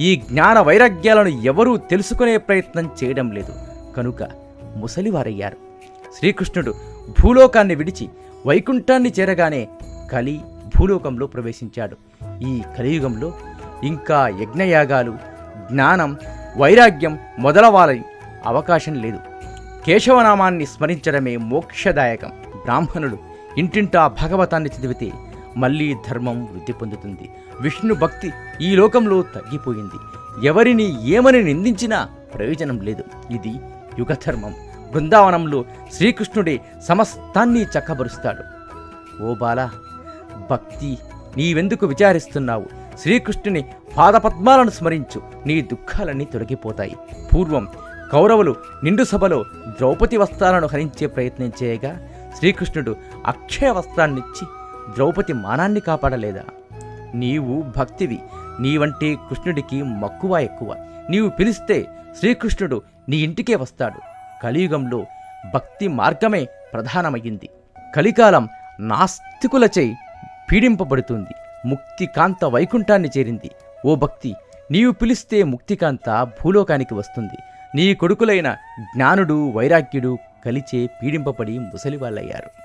ఈ జ్ఞాన వైరాగ్యాలను ఎవరూ తెలుసుకునే ప్రయత్నం చేయడం లేదు. కనుక ముసలివారయ్యారు. శ్రీకృష్ణుడు భూలోకాన్ని విడిచి వైకుంఠాన్ని చేరగానే కలి భూలోకంలో ప్రవేశించాడు. ఈ కలియుగంలో ఇంకా యజ్ఞయాగాలు జ్ఞానం వైరాగ్యం మొదలవాలని అవకాశం లేదు. కేశవనామాన్ని స్మరించడమే మోక్షదాయకం. బ్రాహ్మణుడు ఇంటింటా భగవతాన్ని చదివితే మళ్ళీ ధర్మం వృద్ధి పొందుతుంది. విష్ణు భక్తి ఈ లోకంలో తగ్గిపోయింది. ఎవరిని ఏమని నిందించినా ప్రయోజనం లేదు. ఇది యుగధర్మం. బృందావనంలో శ్రీకృష్ణుడే సమస్తాన్ని చక్కబరుస్తాడు. ఓ బాల భక్తి నీవెందుకు విచారిస్తున్నావు? శ్రీకృష్ణుని పాదపద్మాలను స్మరించు. నీ దుఃఖాలన్నీ తొలగిపోతాయి. పూర్వం కౌరవులు నిండు సభలో ద్రౌపది వస్త్రాలను హరించే ప్రయత్నం చేయగా శ్రీకృష్ణుడు అక్షయ వస్త్రాన్నిచ్చి ద్రౌపది మానాన్ని కాపాడలేదా? నీవు భక్తివి. నీవంటే కృష్ణుడికి మక్కువ ఎక్కువ. నీవు పిలిస్తే శ్రీకృష్ణుడు నీ ఇంటికే వస్తాడు. కలియుగంలో భక్తి మార్గమే ప్రధానమయ్యింది కలికాలం నాస్తికులచే పీడింపబడుతుంది. ముక్తికాంత వైకుంఠాన్ని చేరింది. ఓ భక్తి నీవు పిలిస్తే ముక్తికాంత భూలోకానికి వస్తుంది. నీ కొడుకులైన జ్ఞానుడు వైరాగ్యుడు కలిచే పీడింపబడి ముసలివాళ్ళయ్యారు.